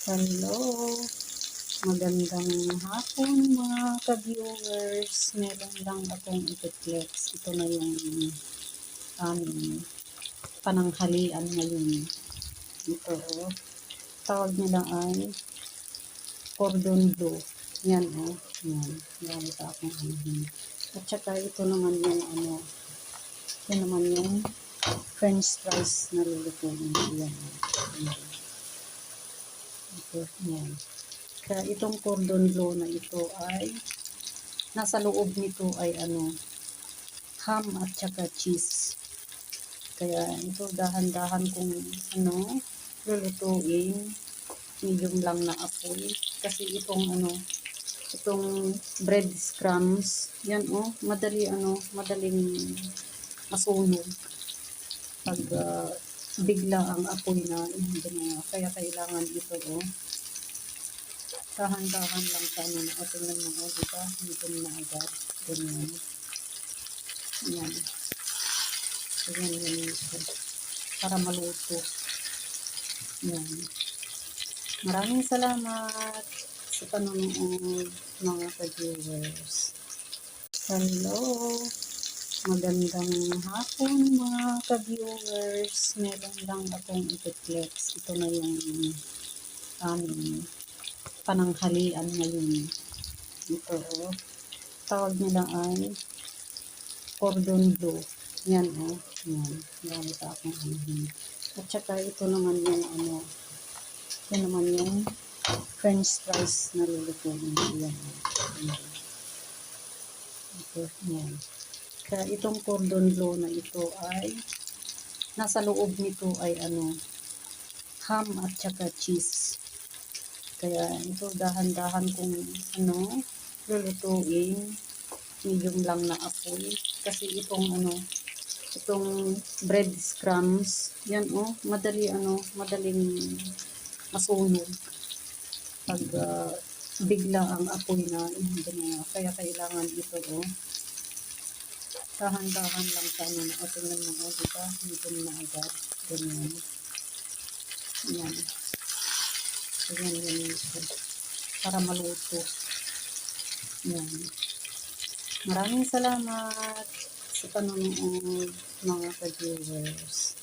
Hello. Magandang hapon mga ka-viewers. Meron lang akong i-flex. Ito na yung aming pananghalian ngayon. Ito, oh. Tawag nila ay cordon bleu. Yan, oh. Yan. Gamit akong ano. At saka ito naman yung ano, ito naman yung french fries na lulutuin. Yan. Yan. Ito, yan. Kaya itong cordon bleu na ito ay nasa loob nito ay ano ham at saka cheese. Kaya ito dahan-dahan kung ano lulutuin medium lang na apoy kasi itong ano itong bread crumbs yan oh madali ano madaling masunog pag ah, bigla ang apoy na na kaya kailangan ito oh. Dahan-dahan lang ano na ating ng mga diba hindi na agad. Ganyan. Yan. Ganyan yan ito para maluto. Yan. Maraming salamat sa panonood mga ka-viewers. Hello magandang hapon mga ka-viewers meron lang akong i-flex ito na yung aming pananghalian ngayon. Ito, oh. Tawag nila ay cordon bleu. Yan, oh. Yan. Gamit akong ano. At saka ito naman yung ano, ito naman yung french fries na lulutuin. Yan, oh. Yan. Ito, yan. Kaya itong cordon bleu na ito ay nasa loob nito ay ano, ham at saka cheese. Kaya ito dahan-dahan kung ano, lulutuin. Medium lang na apoy. Kasi itong ano, itong bread crumbs, yan oh, madali ano, madaling masunog. Pag ah, bigla ang apoy na, hindi na, kaya kailangan ito oh. Dahan-dahan lang sa ano, na ating ng mga, diba? Hindi na agad. Ganyan. Yan. Ayan, yan ito. Para maluto. Yan. Maraming salamat sa panonood mga ka-viewers.